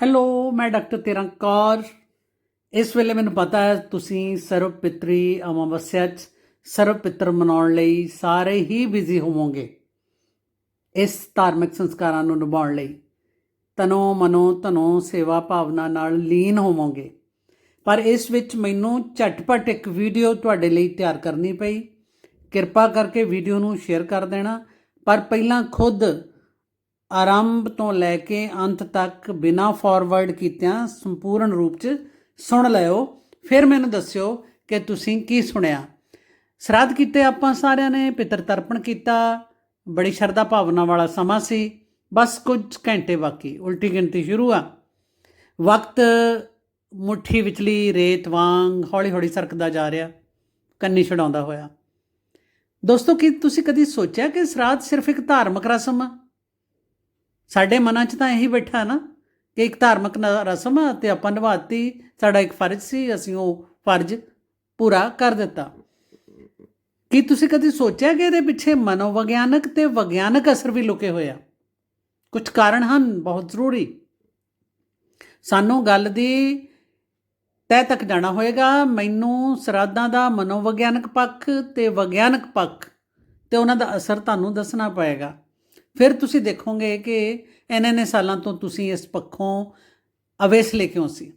Hello ਮੈਂ doctor ਤਿਰੰਗ Kaur ਇਸ ਵੇਲੇ ਮੈਨੂੰ ਪਤਾ ਹੈ ਤੁਸੀਂ ਸਰਵ ਪਿਤਰੀ ਅਮਾਵਸਿਆ 'ਚ ਸਰਵ ਪਿਤਰ ਮਨਾਉਣ ਲਈ ਸਾਰੇ ਹੀ ਬਿਜ਼ੀ ਹੋਵੋਗੇ ਇਸ ਧਾਰਮਿਕ ਸੰਸਕਾਰਾਂ ਨੂੰ ਨਿਭਾਉਣ ਲਈ। ਤਨੋ ਮਨੋ ਧਨੋ ਸੇਵਾ ਭਾਵਨਾ ਨਾਲ ਲੀਨ ਹੋਵੋਗੇ। ਪਰ ਇਸ ਵਿੱਚ ਮੈਨੂੰ ਝਟਪਟ ਇੱਕ ਵੀਡੀਓ ਤੁਹਾਡੇ ਲਈ ਤਿਆਰ ਕਰਨੀ ਪਈ। ਕਿਰਪਾ ਕਰਕੇ ਵੀਡੀਓ ਨੂੰ ਸ਼ੇਅਰ ਕਰ ਦੇਣਾ। ਪਰ ਪਹਿਲਾਂ ਖੁਦ ਆਰੰਭ ਤੋਂ ਲੈ ਕੇ ਅੰਤ ਤੱਕ ਬਿਨਾ ਫਾਰਵਰਡ ਕੀਤਿਆਂ ਸੰਪੂਰਨ ਰੂਪ 'ਚ ਸੁਣ ਲਿਓ। ਫਿਰ ਮੈਨੂੰ ਦੱਸਿਓ ਕਿ ਤੁਸੀਂ ਕੀ ਸੁਣਿਆ। ਸਰਾਧ ਕੀਤੇ ਆਪਾਂ ਸਾਰਿਆਂ ਨੇ, ਪਿਤਰ ਤਰਪਣ ਕੀਤਾ। ਬੜੀ ਸ਼ਰਧਾ ਭਾਵਨਾ ਵਾਲਾ ਸਮਾਂ ਸੀ। ਬਸ ਕੁਝ ਘੰਟੇ ਬਾਕੀ, ਉਲਟੀ ਗਿਣਤੀ ਸ਼ੁਰੂ ਆ। ਵਕਤ ਮੁੱਠੀ ਵਿਚਲੀ ਰੇਤ ਵਾਂਗ ਹੌਲੀ-ਹੌਲੀ ਸਰਕਦਾ ਜਾ ਰਿਹਾ। ਕੰਨੀ ਛਡਾਉਂਦਾ ਹੋਇਆ। ਦੋਸਤੋ, ਕੀ ਤੁਸੀਂ ਕਦੀ ਸੋਚਿਆ ਕਿ ਸਰਾਧ ਸਿਰਫ ਇੱਕ ਧਾਰਮਿਕ ਰਸਮ ਆ? ਸਾਡੇ ਮਨਾਂ 'ਚ ਤਾਂ ਇਹੀ ਬੈਠਾ ਨਾ ਕਿ ਇੱਕ ਧਾਰਮਿਕ ਰਸਮ ਆ ਤੇ ਆਪਾਂ ਨਿਭਾਤੀ, ਸਾਡਾ ਇੱਕ ਫਰਜ਼ ਸੀ, ਅਸੀਂ ਉਹ ਫਰਜ਼ ਪੂਰਾ ਕਰ ਦਿੱਤਾ। ਕੀ ਤੁਸੀਂ ਕਦੀ ਸੋਚਿਆ ਕਿ ਇਹਦੇ ਪਿੱਛੇ ਮਨੋਵਿਗਿਆਨਕ ਤੇ ਵਿਗਿਆਨਕ ਅਸਰ ਵੀ ਲੁਕੇ ਹੋਏ ਆ? ਕੁਝ ਕਾਰਨ ਹਨ, ਬਹੁਤ ਜ਼ਰੂਰੀ। ਸਾਨੂੰ ਗੱਲ ਦੀ ਤਹਿ ਤੱਕ ਜਾਣਾ ਹੋਏਗਾ, ਮੈਨੂੰ ਸਰਾਧਾਂ ਦਾ ਮਨੋਵਿਗਿਆਨਕ ਪੱਖ ਤੇ ਵਿਗਿਆਨਕ ਪੱਖ ਤੇ ਉਹਨਾਂ ਦਾ ਅਸਰ ਤੁਹਾਨੂੰ ਦੱਸਣਾ ਪਏਗਾ। ਫਿਰ ਤੁਸੀਂ ਦੇਖੋਗੇ ਕਿ ਇੰਨੇ ਨੇ ਸਾਲਾਂ ਤੋਂ ਤੁਸੀਂ ਇਸ ਪੱਖੋਂ ਅਵੇਸਲੇ ਕਿਉਂ ਸੀ?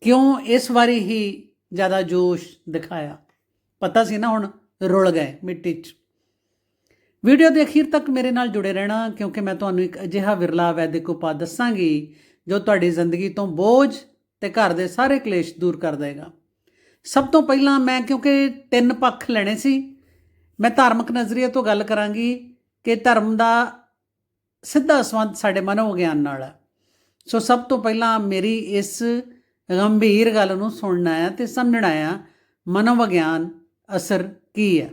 ਕਿਉਂ ਇਸ ਵਾਰੀ ਹੀ ਜ਼ਿਆਦਾ ਜੋਸ਼ ਦਿਖਾਇਆ? ਪਤਾ ਸੀ ਨਾ ਹੁਣ ਰੁਲ ਗਏ ਮਿੱਟੀ 'ਚ। ਵੀਡੀਓ ਦੇ ਅਖੀਰ ਤੱਕ ਮੇਰੇ ਨਾਲ ਜੁੜੇ ਰਹਿਣਾ, ਕਿਉਂਕਿ ਮੈਂ ਤੁਹਾਨੂੰ ਇੱਕ ਅਜਿਹਾ ਵਿਰਲਾ ਵੈਦਿਕ ਉਪਾਅ ਦੱਸਾਂਗੀ, ਜੋ ਤੁਹਾਡੀ ਜ਼ਿੰਦਗੀ ਤੋਂ ਬੋਝ ਤੇ ਘਰ ਦੇ ਸਾਰੇ ਕਲੇਸ਼ ਦੂਰ ਕਰ ਦੇਗਾ। ਸਭ ਤੋਂ ਪਹਿਲਾਂ ਮੈਂ, ਕਿਉਂਕਿ ਤਿੰਨ ਪੱਖ ਲੈਣੇ ਸੀ, ਮੈਂ ਧਾਰਮਿਕ ਨਜ਼ਰੀਏ ਤੋਂ ਗੱਲ ਕਰਾਂਗੀ ਕਿ ਧਰਮ ਦਾ ਸਿੱਧਾ ਸੰਬੰਧ ਸਾਡੇ ਮਨੋਵਿਗਿਆਨ ਨਾਲ ਹੈ। ਸੋ ਸਭ ਤੋਂ ਪਹਿਲਾਂ ਮੇਰੀ ਇਸ ਗੰਭੀਰ ਗੱਲ ਨੂੰ ਸੁਣਨਾ ਆ ਤੇ ਸਮਝਣਾ ਆ ਮਨੋਵਿਗਿਆਨ ਅਸਰ ਕੀ ਹੈ?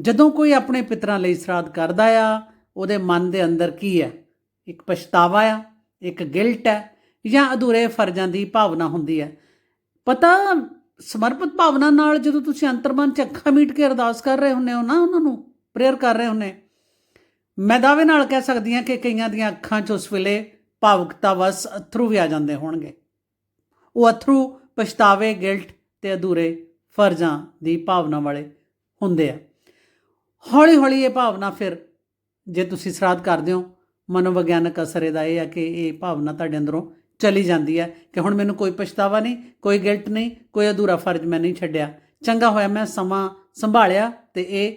ਜਦੋਂ ਕੋਈ ਆਪਣੇ ਪਿਤਰਾਂ ਲਈ ਸਰਾਧ ਕਰਦਾ ਆ, ਉਹਦੇ ਮਨ ਦੇ ਅੰਦਰ ਕੀ ਹੈ? ਇੱਕ ਪਛਤਾਵਾ ਆ, ਇੱਕ ਗਿਲਟ ਹੈ, ਜਾਂ ਅਧੂਰੇ ਫਰਜ਼ਾਂ ਦੀ ਭਾਵਨਾ ਹੁੰਦੀ ਹੈ? ਪਤਾ, ਸਮਰਪਿਤ ਭਾਵਨਾ ਨਾਲ ਜਦੋਂ ਤੁਸੀਂ ਅੰਤਰਮਨ ਚ ਅੱਖਾਂ ਮੀਟ ਕੇ ਅਰਦਾਸ ਕਰ ਰਹੇ ਹੁੰਨੇ ਹੋ ਨਾ ਉਹਨਾਂ ਨੂੰ, ਪ੍ਰੇਅਰ ਕਰ ਰਹੇ ਹੁੰਨੇ ਮੈਂ ਦਾਅਵੇ ਨਾਲ ਕਹਿ ਸਕਦੀ ਹਾਂ ਕਿ ਕਈਆਂ ਦੀਆਂ ਅੱਖਾਂ 'ਚ ਉਸ ਵੇਲੇ ਭਾਵੁਕਤਾ ਵਸ ਅਥਰੂ ਵੀ ਆ ਜਾਂਦੇ ਹੋਣਗੇ। ਉਹ ਅਥਰੂ ਪਛਤਾਵੇ, ਗਿਲਟ ਤੇ ਅਧੂਰੇ ਫਰਜ਼ਾਂ ਦੀ ਭਾਵਨਾ ਵਾਲੇ ਹੁੰਦੇ ਆ। ਹੌਲੀ ਹੌਲੀ ਇਹ ਭਾਵਨਾ ਫਿਰ ਜੇ ਤੁਸੀਂ ਸਰਾਧ ਕਰਦੇ ਹੋ, ਮਨੋਵਿਗਿਆਨਕ ਅਸਰ ਇਹਦਾ ਇਹ ਆ ਕਿ ਇਹ ਭਾਵਨਾ ਤੁਹਾਡੇ ਅੰਦਰੋਂ ਚਲੀ ਜਾਂਦੀ ਹੈ ਕਿ ਹੁਣ ਮੈਨੂੰ ਕੋਈ ਪਛਤਾਵਾ ਨਹੀਂ, ਕੋਈ ਗਿਲਟ ਨਹੀਂ, ਕੋਈ ਅਧੂਰਾ ਫਰਜ਼ ਮੈਂ ਨਹੀਂ ਛੱਡਿਆ। ਚੰਗਾ ਹੋਇਆ ਮੈਂ ਸਮਾਂ ਸੰਭਾਲਿਆ ਤੇ ਇਹ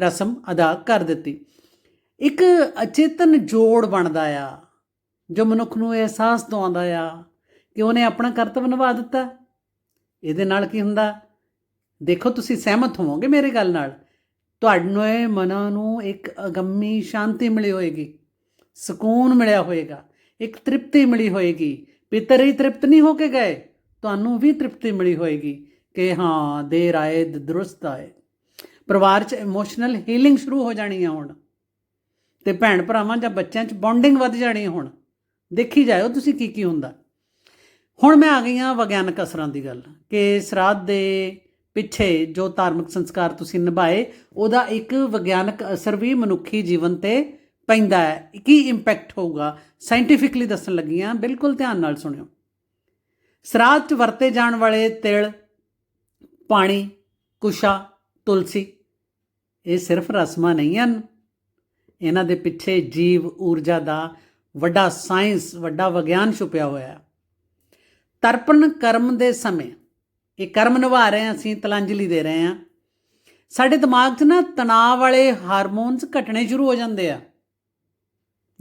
ਰਸਮ ਅਦਾ ਕਰ ਦਿੱਤੀ। ਇੱਕ ਅਚੇਤਨ ਜੋੜ ਬਣਦਾ ਆ, ਜੋ ਮਨੁੱਖ ਨੂੰ ਇਹ ਅਹਿਸਾਸ ਦਵਾਉਂਦਾ ਆ ਕਿ ਉਹਨੇ ਆਪਣਾ ਕਰਤੱਵ ਨਿਭਾ ਦਿੱਤਾ। ਇਹਦੇ ਨਾਲ ਕੀ ਹੁੰਦਾ? ਦੇਖੋ, ਤੁਸੀਂ ਸਹਿਮਤ ਹੋਵੋਗੇ ਮੇਰੇ ਗੱਲ ਨਾਲ। ਤੁਹਾਨੂੰ ਇਹ ਮਨਾਂ ਨੂੰ ਇੱਕ ਅਗੰਮੀ ਸ਼ਾਂਤੀ ਮਿਲੀ ਹੋਏਗੀ, ਸਕੂਨ ਮਿਲਿਆ ਹੋਏਗਾ, ਇੱਕ ਤ੍ਰਿਪਤੀ ਮਿਲੀ ਹੋਏਗੀ। ਪਿਤਰ ਹੀ ਤ੍ਰਿਪਤ ਨਹੀਂ ਹੋ ਕੇ ਗਏ, ਤੁਹਾਨੂੰ ਵੀ ਤ੍ਰਿਪਤੀ ਮਿਲੀ ਹੋਏਗੀ ਕਿ ਹਾਂ, ਦੇਰ ਆਏ, ਦਰੁਸਤ ਆਏ। ਪਰਿਵਾਰ 'ਚ ਇਮੋਸ਼ਨਲ ਹੀਲਿੰਗ ਸ਼ੁਰੂ ਹੋ ਜਾਣੀ ਹੈ ਹੁਣ। ਤੇ ਭੈਣ ਭਰਾਵਾਂ ਜਾਂ ਬੱਚਿਆਂ 'ਚ ਬੌਂਡਿੰਗ ਵੱਧ ਜਾਣੀ ਹੁਣ। ਦੇਖੀ ਜਾਇਓ ਤੁਸੀਂ ਕੀ ਕੀ ਹੁੰਦਾ। ਹੁਣ ਮੈਂ ਆ ਗਈ ਹਾਂ ਵਿਗਿਆਨਕ ਅਸਰਾਂ ਦੀ ਗੱਲ, ਕਿ ਸਰਾਧ ਦੇ ਪਿੱਛੇ ਜੋ ਧਾਰਮਿਕ ਸੰਸਕਾਰ ਤੁਸੀਂ ਨਿਭਾਏ, ਉਹਦਾ ਇੱਕ ਵਿਗਿਆਨਕ ਅਸਰ ਵੀ ਮਨੁੱਖੀ ਜੀਵਨ ਤੇ ਪੈਂਦਾ ਹੈ। ਕੀ ਇੰਪੈਕਟ ਹੋਊਗਾ? ਸਾਇੰਟੀਫਿਕਲੀ ਦੱਸਣ ਲੱਗੀ ਹਾਂ, ਬਿਲਕੁਲ ਧਿਆਨ ਨਾਲ ਸੁਣਿਓ। ਸਰਾਧ 'ਚ ਵਰਤੇ ਜਾਣ ਵਾਲੇ ਤਿਲ, ਪਾਣੀ, ਕੁਸ਼ਾ, ਤੁਲਸੀ, ਇਹ ਸਿਰਫ ਰਸਮਾਂ ਨਹੀਂ ਹਨ। ਇਹਨਾਂ ਦੇ ਪਿੱਛੇ ਜੀਵ ਊਰਜਾ ਦਾ ਵੱਡਾ ਸਾਇੰਸ, ਵੱਡਾ ਵਿਗਿਆਨ ਛੁਪਿਆ ਹੋਇਆ ਹੈ। ਤਰਪਣ ਕਰਮ ਦੇ ਸਮੇਂ, ਇਹ ਕਰਮ ਨਿਭਾ ਰਹੇ ਹਾਂ, ਅਸੀਂ ਤਲਾਂਜਲੀ ਦੇ ਰਹੇ ਹਾਂ। ਸਾਡੇ ਦਿਮਾਗ 'ਚ ਨਾ ਤਣਾਅ ਵਾਲੇ ਹਾਰਮੋਨਸ ਘਟਣੇ ਸ਼ੁਰੂ ਹੋ ਜਾਂਦੇ ਆ।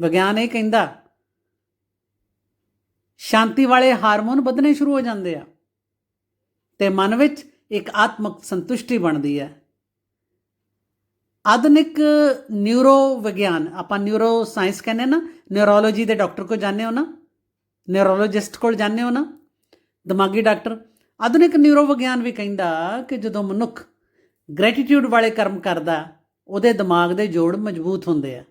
ਵਿਗਿਆਨ ਇਹ ਕਹਿੰਦਾ, ਸ਼ਾਂਤੀ ਵਾਲੇ ਹਾਰਮੋਨ ਵਧਣੇ ਸ਼ੁਰੂ ਹੋ ਜਾਂਦੇ ਆ। ਤੇ ਮਨ ਵਿੱਚ ਇੱਕ ਆਤਮਕ ਸੰਤੁਸ਼ਟੀ ਬਣਦੀ ਹੈ। ਆਧੁਨਿਕ ਨਿਊਰੋ ਵਿਗਿਆਨ, ਆਪਾਂ ਨਿਊਰੋ ਸਾਇੰਸ ਕਹਿੰਦੇ ਨਾ ਨਿਊਰੋਲੋਜੀ ਦੇ ਡਾਕਟਰ ਕੋਲ ਜਾਂਦੇ ਹੋ ਨਾ ਨਿਊਰੋਲੋਜਿਸਟ ਕੋਲ ਜਾਂਦੇ ਹੋ ਨਾ, ਦਿਮਾਗੀ ਡਾਕਟਰ ਆਧੁਨਿਕ ਨਿਊਰੋ ਵਿਗਿਆਨ ਵੀ ਕਹਿੰਦਾ ਕਿ ਜਦੋਂ ਮਨੁੱਖ ਗ੍ਰੈਟੀਟਿਊਡ ਵਾਲੇ ਕਰਮ ਕਰਦਾ, ਉਹਦੇ ਦਿਮਾਗ ਦੇ ਜੋੜ ਮਜ਼ਬੂਤ ਹੁੰਦੇ ਆ।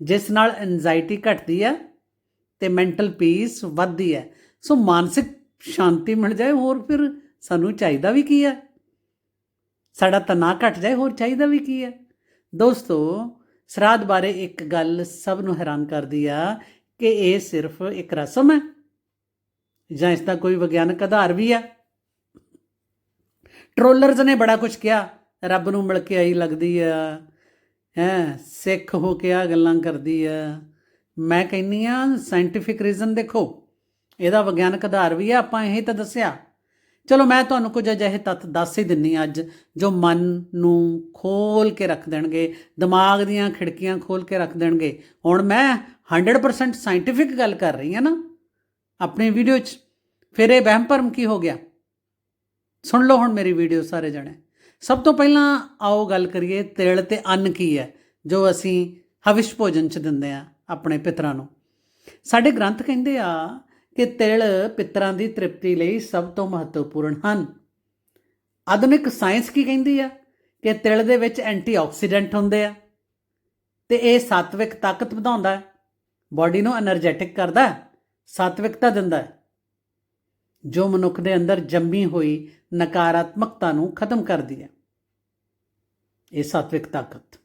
ਜਿਸ ਨਾਲ ਐਂਜ਼ਾਈਟੀ ਘਟਦੀ ਆ ਤੇ ਮੈਂਟਲ ਪੀਸ ਵੱਧਦੀ ਹੈ ਸੋ ਮਾਨਸਿਕ ਸ਼ਾਂਤੀ ਮਿਲ ਜਾਏ, ਹੋਰ ਫਿਰ ਸਾਨੂੰ ਚਾਹੀਦਾ ਵੀ ਕੀ ਹੈ ਸਾਡਾ ਤਣਾਅ ਘਟ ਜਾਏ, ਹੋਰ ਚਾਹੀਦਾ ਵੀ ਕੀ ਹੈ? ਦੋਸਤੋ, ਸਰਾਧ ਬਾਰੇ ਇੱਕ ਗੱਲ ਸਭ ਨੂੰ ਹੈਰਾਨ ਕਰਦੀ ਆ ਕਿ ਇਹ ਸਿਰਫ ਇੱਕ ਰਸਮ ਹੈ ਜਾਂ ਇਸ ਦਾ ਕੋਈ ਵਿਗਿਆਨਕ ਆਧਾਰ ਵੀ ਆ? ਟ੍ਰੋਲਰਸ ਨੇ ਬੜਾ ਕੁਝ ਕਿਹਾ, ਰੱਬ ਨੂੰ ਮਿਲ ਕੇ ਆਈ ਲੱਗਦੀ ਆ, ਹੈ, ਸਿੱਖ ਹੋ ਕੇ ਆ ਗੱਲਾਂ ਕਰਦੀ ਆ। ਮੈਂ ਕਹਿੰਨੀ ਆ ਸਾਇੰਟੀਫਿਕ ਰੀਜ਼ਨ ਦੇਖੋ, ਇਹਦਾ ਵਿਗਿਆਨਕ ਆਧਾਰ ਵੀ ਆ, ਆਪਾਂ ਇਹ ਤਾਂ ਦੱਸਿਆ। ਚਲੋ ਮੈਂ ਤੁਹਾਨੂੰ ਕੁਝ ਅਜਿਹੇ ਤੱਥ ਦੱਸ ਹੀ ਦਿੰਨੀ ਅੱਜ, ਜੋ ਮਨ ਨੂੰ ਖੋਲ ਕੇ ਰੱਖ ਦੇਣਗੇ, ਦਿਮਾਗ ਦੀਆਂ ਖਿੜਕੀਆਂ ਖੋਲ ਕੇ ਰੱਖ ਦੇਣਗੇ। ਹੁਣ ਮੈਂ 100% ਸਾਇੰਟੀਫਿਕ ਗੱਲ ਕਰ ਰਹੀ ਹਾਂ ਨਾ, ਆਪਣੀ ਵੀਡੀਓ 'ਚ। ਫਿਰ ਇਹ ਵਹਿਮ ਭਰਮ ਕੀ ਹੋ ਗਿਆ? ਸੁਣ ਲਓ ਹੁਣ ਮੇਰੀ ਵੀਡੀਓ ਸਾਰੇ ਜਣੇ। ਸਭ ਤੋਂ ਪਹਿਲਾਂ ਆਓ ਗੱਲ ਕਰੀਏ, ਤਿਲ ਤੇ ਅੰਨ ਕੀ ਹੈ, ਜੋ ਅਸੀਂ ਹਵਿਸ਼ ਭੋਜਨ 'ਚ ਦਿੰਦੇ ਆ ਆਪਣੇ ਪਿਤਰਾਂ ਨੂੰ। ਸਾਡੇ ਗ੍ਰੰਥ ਕਹਿੰਦੇ ਆ ਕਿ ਤਿਲ ਪਿਤਰਾਂ ਦੀ ਤ੍ਰਿਪਤੀ ਲਈ ਸਭ ਤੋਂ ਮਹੱਤਵਪੂਰਨ ਹਨ। ਆਧੁਨਿਕ ਸਾਇੰਸ ਕੀ ਕਹਿੰਦੀ ਆ? ਕਿ ਤਿਲ ਦੇ ਵਿੱਚ ਐਂਟੀਆਕਸੀਡੈਂਟ ਹੁੰਦੇ ਆ ਤੇ ਇਹ ਸਾਤਵਿਕ ਤਾਕਤ ਵਧਾਉਂਦਾ ਹੈ। ਬਾਡੀ ਨੂੰ એનર્ਜੈਟਿਕ ਕਰਦਾ ਹੈ, ਸਾਤਵਿਕਤਾ ਦਿੰਦਾ ਹੈ। ਜੋ ਮਨੁੱਖ ਦੇ ਅੰਦਰ ਜੰਮੀ ਹੋਈ ਨਕਾਰਾਤਮਕਤਾ ਨੂੰ ਖਤਮ ਕਰਦੀ ਹੈ। ਇਹ ਸਾਤਵਿਕ ਤਾਕਤ।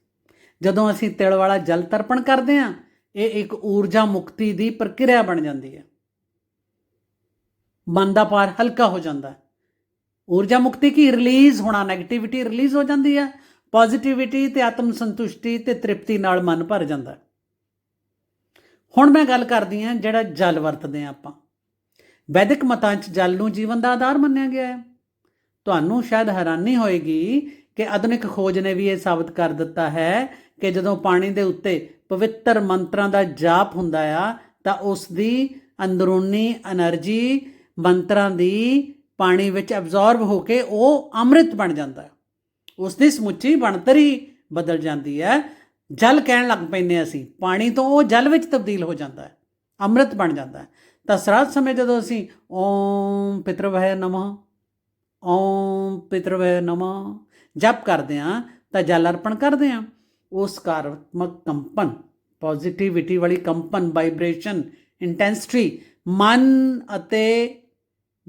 ਜਦੋਂ ਅਸੀਂ ਤਿਲ ਵਾਲਾ ਜਲ ਤਰਪਣ ਕਰਦੇ ਹਾਂ, ਇਹ ਇੱਕ ਊਰਜਾ ਮੁਕਤੀ ਦੀ ਪ੍ਰਕਿਰਿਆ ਬਣ ਜਾਂਦੀ ਹੈ। ਮਨ ਦਾ ਪਾਰ ਹਲਕਾ ਹੋ ਜਾਂਦਾ ਹੈ। ਊਰਜਾ ਮੁਕਤੀ ਕੀ? ਰਿਲੀਜ਼ ਹੋਣਾ 네ਗੇਟਿਵਿਟੀ ਰਿਲੀਜ਼ ਹੋ ਜਾਂਦੀ ਹੈ। ਪੋਜ਼ਿਟਿਵਿਟੀ ਤੇ ਆਤਮ ਸੰਤੁਸ਼ਟੀ ਤੇ ਤ੍ਰਿਪਤੀ ਨਾਲ ਮਨ ਭਰ ਜਾਂਦਾ ਹੁਣ ਮੈਂ ਗੱਲ ਕਰਦੀ ਹਾਂ ਜਿਹੜਾ ਜਲ ਵਰਤਦੇ ਆ ਆਪਾਂ। ਵੈਦਿਕ ਮਤਾਂ 'ਚ ਜਲ ਨੂੰ ਜੀਵਨ ਦਾ ਆਧਾਰ ਮੰਨਿਆ ਗਿਆ ਹੈ। ਤੁਹਾਨੂੰ ਸ਼ਾਇਦ ਹੈਰਾਨੀ ਹੋਏਗੀ ਕਿ ਆਧੁਨਿਕ ਖੋਜ ਨੇ ਵੀ ਇਹ ਸਾਬਤ ਕਰ ਦਿੱਤਾ ਹੈ ਕਿ ਜਦੋਂ ਪਾਣੀ ਦੇ ਉੱਤੇ ਪਵਿੱਤਰ ਮੰਤਰਾਂ ਦਾ ਜਾਪ ਹੁੰਦਾ ਆ, ਤਾਂ ਉਸ ਦੀ ਅੰਦਰੂਨੀ એનર્ਜੀ ਮੰਤਰਾਂ ਦੀ ਪਾਣੀ ਵਿੱਚ ਅਬਜ਼ੌਰਬ ਹੋ ਕੇ ਉਹ ਅੰਮ੍ਰਿਤ ਬਣ ਜਾਂਦਾ ਹੈ। ਉਸ ਦੀ ਸਮੁੱਚੀ ਬਣਤਰ ਹੀ ਬਦਲ ਜਾਂਦੀ ਹੈ। ਜਲ ਕਹਿਣ ਲੱਗ ਪੈਂਦੇ ਹਾਂ ਅਸੀਂ। ਪਾਣੀ ਤੋਂ ਉਹ ਜਲ ਵਿੱਚ ਤਬਦੀਲ ਹੋ ਜਾਂਦਾ ਹੈ। ਅੰਮ੍ਰਿਤ ਬਣ ਜਾਂਦਾ ਹੈ। ਤਾਂ ਸਰਾਧ ਸਮੇਂ ਜਦੋਂ ਅਸੀਂ ਓਮ ਪਿਤਰਵਹਿ ਨਮः, ਓਮ ਪਿਤਰਵਹਿ ਨਮः ਜਪ ਕਰਦੇ ਹਾਂ, ਤਾਂ ਜਲ ਅਰਪਣ ਕਰਦੇ ਹਾਂ। ਉਹ ਕਾਰਤਮਕ ਕੰਪਨ ਪੋਜ਼ਿਟਿਵਿਟੀ ਵਾਲੀ ਕੰਪਨ ਵਾਈਬ੍ਰੇਸ਼ਨ ਇੰਟੈਂਸਿਟੀ ਮਨ ਅਤੇ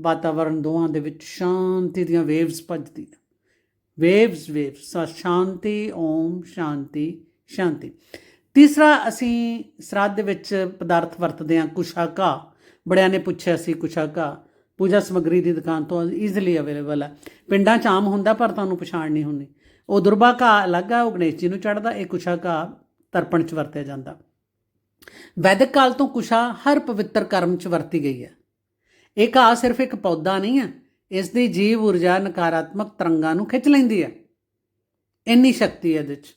ਵਾਤਾਵਰਣ ਦੋਹਾਂ ਦੇ ਵਿੱਚ ਸ਼ਾਂਤੀ ਦੀਆਂ ਵੇਵਸ ਭੱਜਦੀਆਂ ਵੇਵਸ ਵੇਵਸ ਸ਼ਾਂਤੀ, ਓਮ ਸ਼ਾਂਤੀ ਸ਼ਾਂਤੀ। ਤੀਸਰਾ ਅਸੀਂ ਸਰਾਧ ਦੇ ਵਿੱਚ ਪਦਾਰਥ ਵਰਤਦੇ ਹਾਂ ਕੁਸ਼ਾਕਾ ਬੜਿਆਂ ਨੇ ਪੁੱਛਿਆ ਸੀ ਕੁਸ਼ਾਕਾ ਪੂਜਾ ਸਮਗਰੀ ਦੀ ਦੁਕਾਨ ਤੋਂ ਈਜ਼ੀਲੀ ਅਵੇਲੇਬਲ ਹੈ। ਪਿੰਡਾਂ 'ਚ ਆਮ ਹੁੰਦਾ ਪਰ ਤੁਹਾਨੂੰ ਪਛਾਣ ਨਹੀਂ ਹੁੰਦੀ। ਉਹ ਦੁਰਬਾ ਘਾਹ ਅਲੱਗ ਆ, ਉਹ ਗਣੇਸ਼ ਜੀ ਨੂੰ ਚੜਦਾ ਇਹ ਕੁਸ਼ਾ ਘਾਹ ਤਰਪਣ 'ਚ ਵਰਤਿਆ ਜਾਂਦਾ। ਵੈਦਿਕ ਕਾਲ ਤੋਂ ਕੁਸ਼ਾ ਹਰ ਪਵਿੱਤਰ ਕਰਮ 'ਚ ਵਰਤੀ ਗਈ ਹੈ। ਇਹ ਘਾਹ ਸਿਰਫ ਇੱਕ ਪੌਦਾ ਨਹੀਂ ਹੈ, ਇਸ ਦੀ ਜੀਵ ਊਰਜਾ ਨਕਾਰਾਤਮਕ ਤਰੰਗਾਂ ਨੂੰ ਖਿੱਚ ਲੈਂਦੀ ਹੈ। ਇੰਨੀ ਸ਼ਕਤੀ ਹੈ ਇਹਦੇ 'ਚ।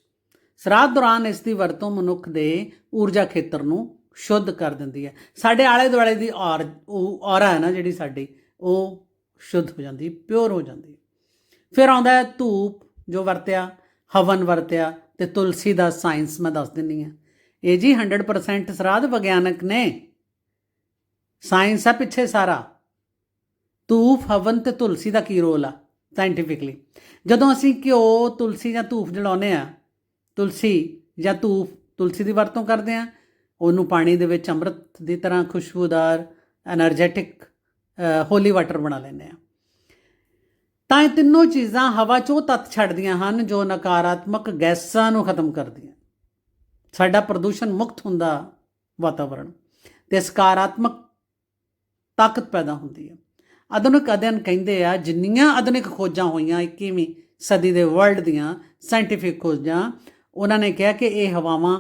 ਸਰਾਧ ਦੌਰਾਨ ਇਸ ਦੀ ਵਰਤੋਂ ਮਨੁੱਖ ਦੇ ਊਰਜਾ ਖੇਤਰ ਨੂੰ ਸ਼ੁੱਧ ਕਰ ਦਿੰਦੀ ਹੈ। ਸਾਡੇ ਆਲੇ ਦੁਆਲੇ ਦੀ ਔਰ, ਉਹ ਔਰਾ ਹੈ ਨਾ ਜਿਹੜੀ ਸਾਡੀ, ਉਹ ਸ਼ੁੱਧ ਹੋ ਜਾਂਦੀ, ਪਿਓਰ ਹੋ ਜਾਂਦੀ ਫਿਰ ਆਉਂਦਾ ਹੈ ਧੂਪ ਜੋ ਵਰਤਿਆ, ਹਵਨ ਵਰਤਿਆ ਤੇ ਤੁਲਸੀ ਦਾ ਸਾਇੰਸ ਮੈਂ ਦੱਸ ਦਿੰਨੀ ਆ ਇਹ ਜੀ 100% ਸਰਾਧ ਵਿਗਿਆਨਕ ਨੇ ਸਾਇੰਸ ਆ ਪਿੱਛੇ ਸਾਰਾ। ਧੂਫ, ਹਵਨ ਤੇ ਤੁਲਸੀ ਦਾ ਕੀ ਰੋਲ ਆ ਸਾਇੰਟੀਫਿਕਲੀ ਜਦੋਂ ਅਸੀਂ ਘਿਓ, ਤੁਲਸੀ ਜਾਂ ਧੂਫ ਜਲਾਉਨੇ ਆ ਤੁਲਸੀ ਜਾਂ ਧੂਫ, ਤੁਲਸੀ ਦੀ ਵਰਤੋਂ ਕਰਦੇ ਆ ਉਹਨੂੰ ਪਾਣੀ ਦੇ ਵਿੱਚ ਅੰਮ੍ਰਿਤ ਦੀ ਤਰ੍ਹਾਂ ਖੁਸ਼ਬੂਦਾਰ એનર્ਜੈਟਿਕ ਹੋਲੀ ਵਾਟਰ ਬਣਾ ਲੈਂਦੇ ਆ ਤਾਂ ਇਹ ਤਿੰਨੋਂ ਚੀਜ਼ਾਂ ਹਵਾ 'ਚੋਂ ਤੱਤ ਛੱਡਦੀਆਂ ਹਨ, ਜੋ ਨਕਾਰਾਤਮਕ ਗੈਸਾਂ ਨੂੰ ਖਤਮ ਕਰਦੀਆਂ। ਸਾਡਾ ਪ੍ਰਦੂਸ਼ਣ ਮੁਕਤ ਹੁੰਦਾ ਵਾਤਾਵਰਣ। ਤੇ ਸਕਾਰਾਤਮਕ ਤਾਕਤ ਪੈਦਾ ਹੁੰਦੀ ਹੈ। ਆਧੁਨਿਕ ਅਧਿਐਨ ਕਹਿੰਦੇ ਆ, ਜਿੰਨੀਆਂ ਆਧੁਨਿਕ ਖੋਜਾਂ ਹੋਈਆਂ 21ਵੀਂ ਸਦੀ ਦੇ ਵਰਲਡ ਦੀਆਂ ਸਾਇੰਟੀਫਿਕ ਖੋਜਾਂ, ਉਹਨਾਂ ਨੇ ਕਿਹਾ ਕਿ ਇਹ ਹਵਾਵਾਂ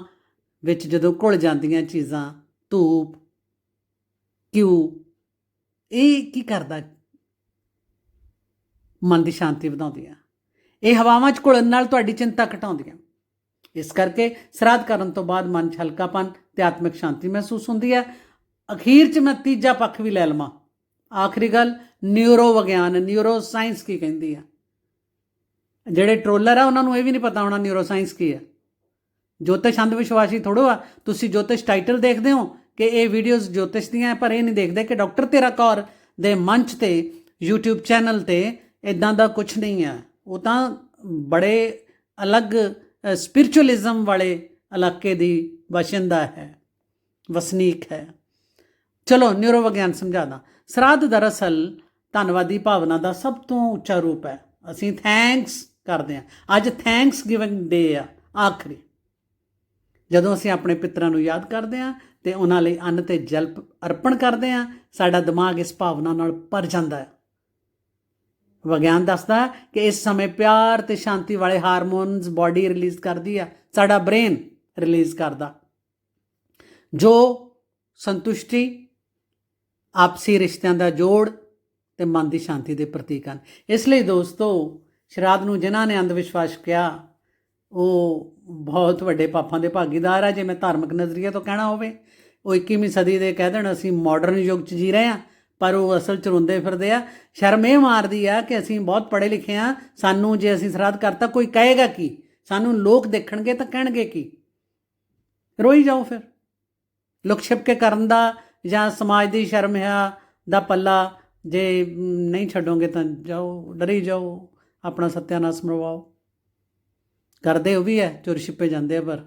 ਵਿੱਚ ਜਦੋਂ ਘੁਲ ਜਾਂਦੀਆਂ ਚੀਜ਼ਾਂ, ਧੂਪ ਕਿਉ ਇਹ ਕੀ ਕਰਦਾ? ਮਨ ਦੀ ਸ਼ਾਂਤੀ ਵਧਾਉਂਦੀਆਂ। ਇਹ ਹਵਾਵਾਂ 'ਚ ਘੁਲਣ ਨਾਲ ਤੁਹਾਡੀ ਚਿੰਤਾ ਘਟਾਉਂਦੀਆਂ। ਇਸ ਕਰਕੇ ਸਰਾਧ ਕਰਨ ਤੋਂ ਬਾਅਦ ਮਨ 'ਚ ਹਲਕਾਪਨ ਤੇ ਆਤਮਿਕ ਸ਼ਾਂਤੀ ਮਹਿਸੂਸ ਹੁੰਦੀ ਹੈ। ਅਖੀਰ 'ਚ ਮੈਂ ਤੀਜਾ ਪੱਖ ਵੀ ਲੈ ਲਵਾਂ। ਆਖਰੀ ਗੱਲ ਨਿਊਰੋ ਵਿਗਿਆਨ ਨਿਊਰੋ ਸਾਇੰਸ ਕੀ ਕਹਿੰਦੀ ਆ? ਜਿਹੜੇ ਟ੍ਰੋਲਰ ਆ ਉਹਨਾਂ ਨੂੰ ਇਹ ਵੀ ਨਹੀਂ ਪਤਾ ਹੋਣਾ ਨਿਊਰੋ ਸਾਇੰਸ ਕੀ ਹੈ ਜੋਤਿਸ਼ ਅੰਧ ਵਿਸ਼ਵਾਸੀ ਥੋੜੋ ਆ। ਤੁਸੀਂ ਜੋਤਿਸ਼ ਟਾਈਟਲ ਦੇਖਦੇ ਹੋ ਕਿ ਇਹ ਵੀਡੀਓਜ਼ ਜੋਤਿਸ਼ ਦੀਆਂ ਹੈ, ਪਰ ਇਹ ਨਹੀਂ ਦੇਖਦੇ ਕਿ ਡਾਕਟਰ ਤੇਰਾ ਕੌਰ ਦੇ ਮੰਚ ਤੇ YouTube ਚੈਨਲ ਤੇ ਇਦਾਂ ਦਾ ਕੁਝ ਨਹੀਂ ਹੈ ਉਹ ਤਾਂ ਬੜੇ ਅਲੱਗ ਸਪਿਰਚੁਅਲਿਜ਼ਮ ਵਾਲੇ ਇਲਾਕੇ ਦੀ ਵਸਿੰਦਾ ਹੈ ਵਸਨੀਕ ਹੈ। ਚਲੋ ਨਿਊਰੋ ਵਿਗਿਆਨ ਸਮਝਾਦਾ। ਸਰਾਧ ਦਰਅਸਲ ਧੰਨਵਾਦੀ ਭਾਵਨਾ ਦਾ ਸਭ ਤੋਂ ਉੱਚਾ ਰੂਪ ਹੈ। ਅਸੀਂ ਥੈਂਕਸ ਕਰਦੇ ਹਾਂ। ਅੱਜ ਥੈਂਕਸ ਗਿਵਿੰਗ ਡੇ ਆ, ਆਖਰੀ। ਜਦੋਂ ਅਸੀਂ ਆਪਣੇ ਪਿਤਰਾਂ ਨੂੰ ਯਾਦ ਕਰਦੇ ਹਾਂ ਤੇ ਉਹਨਾਂ ਲਈ ਅੰਨ ਤੇ ਜਲ ਅਰਪਣ ਕਰਦੇ ਹਾਂ, ਸਾਡਾ ਦਿਮਾਗ ਇਸ ਭਾਵਨਾ ਨਾਲ ਭਰ ਜਾਂਦਾ ਹੈ। ਵਿਗਿਆਨ ਦੱਸਦਾ ਕਿ ਇਸ ਸਮੇਂ ਪਿਆਰ ਤੇ ਸ਼ਾਂਤੀ ਵਾਲੇ ਹਾਰਮੋਨਸ ਬਾਡੀ ਰਿਲੀਜ਼ ਕਰਦੀ ਆ ਸਾਡਾ ਬ੍ਰੇਨ ਰਿਲੀਜ਼ ਕਰਦਾ। ਜੋ ਸੰਤੁਸ਼ਟੀ ਆਪਸੀ ਰਿਸ਼ਤਿਆਂ ਦਾ ਜੋੜ ਤੇ ਮਨ ਦੀ ਸ਼ਾਂਤੀ ਦੇ ਪ੍ਰਤੀਕ ਹਨ। ਇਸ ਲਈ ਦੋਸਤੋ, ਸ਼ਰਾਧ ਨੂੰ ਜਿਨ੍ਹਾਂ ਨੇ ਅੰਧ ਵਿਸ਼ਵਾਸ ਕਿਹਾ, ਉਹ ਬਹੁਤ ਵੱਡੇ ਪਾਪਾਂ ਦੇ ਭਾਗੀਦਾਰ ਆ। ਜੇ ਮੈਂ ਧਾਰਮਿਕ ਨਜ਼ਰੀਏ ਤੋਂ ਕਹਿਣਾ ਹੋਵੇ, ਉਹ 21ਵੀਂ ਸਦੀ ਦੇ ਕਹਿ ਦੇਣ, ਅਸੀਂ ਮਾਡਰਨ ਯੁੱਗ 'ਚ ਜੀ ਰਹੇ ਆ ਪਰ ਉਹ ਅਸਲ 'ਚ ਰੋਂਦੇ ਫਿਰਦੇ ਆ। ਸ਼ਰਮ ਇਹ ਮਾਰਦੀ ਆ ਕਿ ਅਸੀਂ ਬਹੁਤ ਪੜ੍ਹੇ ਲਿਖੇ ਆ ਸਾਨੂੰ ਜੇ ਅਸੀਂ ਸ਼ਰਾਧ ਕਰਤਾ, ਕੋਈ ਕਹੇਗਾ ਕੀ? ਸਾਨੂੰ ਲੋਕ ਦੇਖਣਗੇ ਤਾਂ ਕਹਿਣਗੇ ਕੀ? ਰੋਈ ਜਾਓ ਫਿਰ। ਲੁਕ ਛਿਪ ਕੇ ਕਰਨ ਦਾ ਜਾਂ ਸਮਾਜ ਦੀ ਸ਼ਰਮ ਆ ਦਾ ਪੱਲਾ ਜੇ ਨਹੀਂ ਛੱਡੋਗੇ ਤਾਂ ਜਾਓ, ਡਰੀ ਜਾਓ, ਆਪਣਾ ਸਤਿਆਨਾਸ਼ ਮਰਵਾਓ। ਕਰਦੇ ਉਹ ਵੀ ਹੈ, ਚੋਰ ਛਿਪੇ ਜਾਂਦੇ ਆ ਪਰ।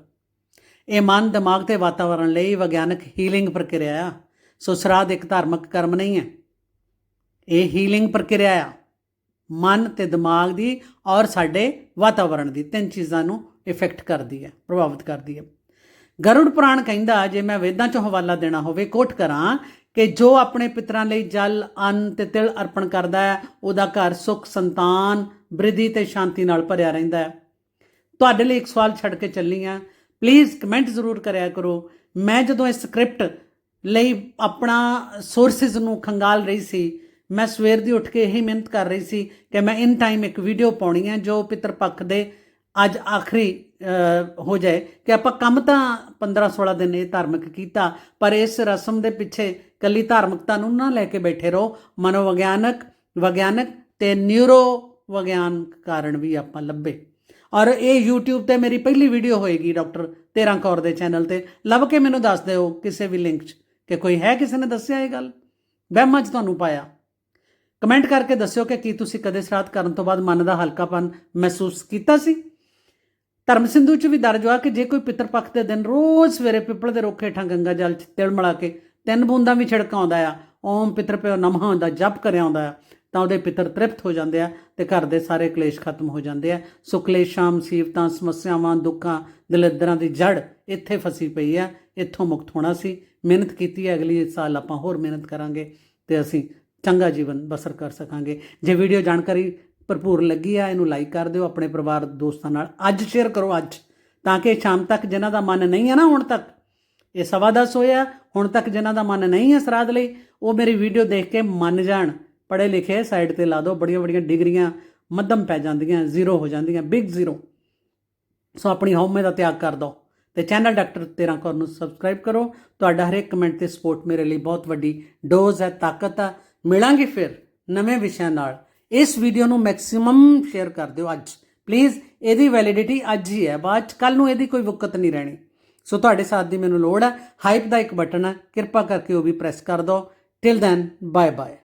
ਇਹ ਮਨ ਦਿਮਾਗ ਤੇ ਵਾਤਾਵਰਣ ਲਈ ਵਿਗਿਆਨਕ ਹੀਲਿੰਗ ਪ੍ਰਕਿਰਿਆ ਆ। ਸੋ ਸ਼ਰਾਧ ਇੱਕ ਧਾਰਮਿਕ ਕਰਮ ਨਹੀਂ ਹੈ। ਇਹ ਹੀਲਿੰਗ ਪ੍ਰਕਿਰਿਆ ਆ। ਮਨ ਤੇ ਦਿਮਾਗ ਦੀ ਔਰ ਸਾਡੇ ਵਾਤਾਵਰਣ ਦੀ ਤਿੰਨ ਚੀਜ਼ਾਂ ਨੂੰ ਇਫੈਕਟ ਕਰਦੀ ਹੈ, ਪ੍ਰਭਾਵਿਤ ਕਰਦੀ ਹੈ। ਗਰੁੜ ਪੁਰਾਣ ਕਹਿੰਦਾ, ਜੇ ਮੈਂ ਵੇਦਾਂ ਚੋਂ ਹਵਾਲਾ ਦੇਣਾ ਹੋਵੇ ਕੋਟ ਕਰਾਂ ਕਿ ਜੋ ਆਪਣੇ ਪਿਤਰਾਂ ਲਈ ਜਲ, ਅੰਨ ਤੇ ਤਿਲ ਅਰਪਣ ਕਰਦਾ ਹੈ, ਉਹਦਾ ਘਰ ਸੁਖ, ਸੰਤਾਨ, ਬ੍ਰਿਧੀ ਤੇ ਸ਼ਾਂਤੀ ਨਾਲ ਭਰਿਆ ਰਹਿੰਦਾ ਹੈ। ਤੁਹਾਡੇ ਲਈ ਇੱਕ ਸਵਾਲ ਛੱਡ ਕੇ ਚੱਲੀ ਆ ਪਲੀਜ਼ ਕਮੈਂਟ ਜ਼ਰੂਰ ਕਰਿਆ ਕਰੋ। ਮੈਂ ਜਦੋਂ ਇਹ ਸਕ੍ਰਿਪਟ ਲਈ ਆਪਣਾ ਸੋਰਸਸ ਨੂੰ ਖੰਗਾਲ ਰਹੀ ਸੀ, ਮੈਂ ਸਵੇਰ ਦੀ ਉੱਠ ਕੇ ਇਹੀ ਮਿਹਨਤ ਕਰ ਰਹੀ ਸੀ ਕਿ ਮੈਂ ਇਨ ਟਾਈਮ ਇੱਕ ਵੀਡੀਓ ਪਾਉਣੀ ਹੈ, ਜੋ ਪਿਤਰ ਪੱਖ ਦੇ ਅੱਜ ਆਖਰੀ ਹੋ ਜਾਏ ਕਿ ਆਪਾਂ ਕੰਮ ਤਾਂ 15 16 ਦਿਨ ਇਹ ਧਾਰਮਿਕ ਕੀਤਾ, ਪਰ ਇਸ ਰਸਮ ਦੇ ਪਿੱਛੇ ਕੱਲੀ ਧਾਰਮਿਕਤਾ ਨੂੰ ਨਾ ਲੈ ਕੇ ਬੈਠੇ ਰਹੋ। ਮਨੋਵਿਗਿਆਨਕ, ਵਿਗਿਆਨਕ ਤੇ ਨਿਊਰੋ ਵਿਗਿਆਨ ਕਾਰਨ ਵੀ ਆਪਾਂ ਲੱਭੇ। ਔਰ ਇਹ YouTube ਤੇ ਮੇਰੀ ਪਹਿਲੀ ਵੀਡੀਓ ਹੋਏਗੀ ਡਾਕਟਰ ਤੇਰਾਂ ਕੌਰ ਦੇ ਚੈਨਲ ਤੇ। ਲੱਭ ਕੇ ਮੈਨੂੰ ਦੱਸ ਦਿਓ ਕਿਸੇ ਵੀ ਲਿੰਕ 'ਚ ਕਿ ਕੋਈ ਹੈ ਕਿਸੇ ਨੇ ਦੱਸਿਆ ਇਹ ਗੱਲ? ਵਹਿਮਾਂ 'ਚ ਤੁਹਾਨੂੰ ਪਾਇਆ। ਕਮੈਂਟ ਕਰਕੇ ਦੱਸਿਓ ਕਿ ਕੀ ਤੁਸੀਂ ਕਦੇ ਸ਼ਰਾਧ ਕਰਨ ਤੋਂ ਬਾਅਦ ਮਨ ਦਾ ਹਲਕਾਪਨ ਮਹਿਸੂਸ ਕੀਤਾ ਸੀ? ਧਰਮ ਸਿੰਧੂ 'ਚ ਵੀ ਦਰਜ ਹੋਇਆ ਕਿ ਜੇ ਕੋਈ ਪਿਤਰ ਪੱਖ ਦੇ ਦਿਨ ਰੋਜ਼ ਸਵੇਰੇ ਪਿੱਪਲ ਦੇ ਰੁੱਖ ਹੇਠਾਂ ਗੰਗਾ ਜਲ 'ਚ ਤਿਲ ਮਿਲਾ ਕੇ ਤਿੰਨ ਬੂੰਦਾਂ ਵੀ ਛਿੜਕਾਉਂਦਾ ਆ, ਓਮ ਪਿਤਰ ਪਿਓ ਨਮः ਦਾ ਜਪ ਕਰਿਆ ਆਉਂਦਾ ਆ, ਤਾਂ ਉਹਦੇ ਪਿਤਰ ਤ੍ਰਿਪਤ ਹੋ ਜਾਂਦੇ ਆ ਤੇ ਘਰ ਦੇ ਸਾਰੇ ਕਲੇਸ਼ ਖਤਮ ਹੋ ਜਾਂਦੇ ਆ। ਸੋ ਕਲੇਸ਼ਾਂ ਮੁਸੀਬਤਾਂ ਸਮੱਸਿਆਵਾਂ, ਦੁੱਖਾਂ, ਦਲਿੱਦਰਾਂ ਦੀ ਜੜ ਇੱਥੇ ਫਸੀ ਪਈ ਆ, ਇੱਥੋਂ ਮੁਕਤ ਹੋਣਾ ਸੀ। ਮਿਹਨਤ ਕੀਤੀ ਹੈ ਅਗਲੀ ਸਾਲ ਆਪਾਂ ਹੋਰ ਮਿਹਨਤ ਕਰਾਂਗੇ ਤੇ ਅਸੀਂ ਚੰਗਾ ਜੀਵਨ ਬਸਰ ਕਰ ਸਕਾਂਗੇ। ਜੇ ਵੀਡੀਓ ਜਾਣਕਾਰੀ ਭਰਪੂਰ ਲੱਗੀ ਆ, ਇਹਨੂੰ ਲਾਈਕ ਕਰ ਦਿਓ, ਆਪਣੇ ਪਰਿਵਾਰ, ਦੋਸਤਾਂ ਨਾਲ। ਅੱਜ ਸ਼ੇਅਰ ਕਰੋ, ਅੱਜ। ਤਾਂ ਕਿ ਸ਼ਾਮ ਤੱਕ ਜਿਨ੍ਹਾਂ ਦਾ ਮਨ ਨਹੀਂ ਹੈ ਨਾ ਹੁਣ ਤੱਕ, ਇਹ ਸਵਾ ਦਸ ਹੋਇਆ ਹੁਣ ਤੱਕ ਜਿਨ੍ਹਾਂ ਦਾ ਮਨ ਨਹੀਂ ਹੈ ਸਰਾਧ ਲਈ, ਉਹ ਮੇਰੀ ਵੀਡੀਓ ਦੇਖ ਕੇ ਮੰਨ ਜਾਣ। ਪੜ੍ਹੇ ਲਿਖੇ ਸਾਈਡ ਤੇ ਲਾ ਦਿਓ, ਬੜੀਆਂ ਬੜੀਆਂ ਡਿਗਰੀਆਂ ਮੱਧਮ ਪੈ ਜਾਂਦੀਆਂ ਜ਼ੀਰੋ ਹੋ ਜਾਂਦੀਆਂ ਬਿਗ ਜ਼ੀਰੋ ਸੋ ਆਪਣੀ ਹਉਮੈ ਦਾ ਤਿਆਗ ਕਰ ਦਿਓ। ਤੇ ਚੈਨਲ ਡਾਕਟਰ ਤੇਰਾਂ ਕੌਰ ਨੂੰ ਸਬਸਕ੍ਰਾਈਬ ਕਰੋ। ਤੁਹਾਡਾ ਹਰੇਕ ਕਮੈਂਟ ਤੇ ਸਪੋਰਟ ਮੇਰੇ ਲਈ ਬਹੁਤ ਵੱਡੀ ਡੋਜ਼ ਹੈ, ਤਾਕਤ ਆ। ਮਿਲਾਂਗੇ ਫਿਰ ਨਵੇਂ ਵਿਸ਼ਿਆਂ ਨਾਲ। ਇਸ ਵੀਡੀਓ ਨੂੰ ਮੈਕਸਿਮਮ ਸ਼ੇਅਰ ਕਰ ਦਿਓ ਅੱਜ। ਪਲੀਜ਼ ਇਹਦੀ ਵੈਲਿਡਿਟੀ ਅੱਜ ਹੀ ਹੈ। ਬਾਅਦ ਚ ਕੱਲ ਨੂੰ ਇਹਦੀ ਕੋਈ ਵਕਤ ਨਹੀਂ ਰਹਿਣੀ। ਸੋ ਤੁਹਾਡੇ ਸਾਥ ਦੀ ਮੈਨੂੰ ਲੋੜ ਹੈ। ਹਾਈਪ ਦਾ ਇੱਕ ਬਟਨ ਹੈ। ਕਿਰਪਾ ਕਰਕੇ ਉਹ ਵੀ ਪ੍ਰੈਸ ਕਰ ਦਿਓ। Till then bye bye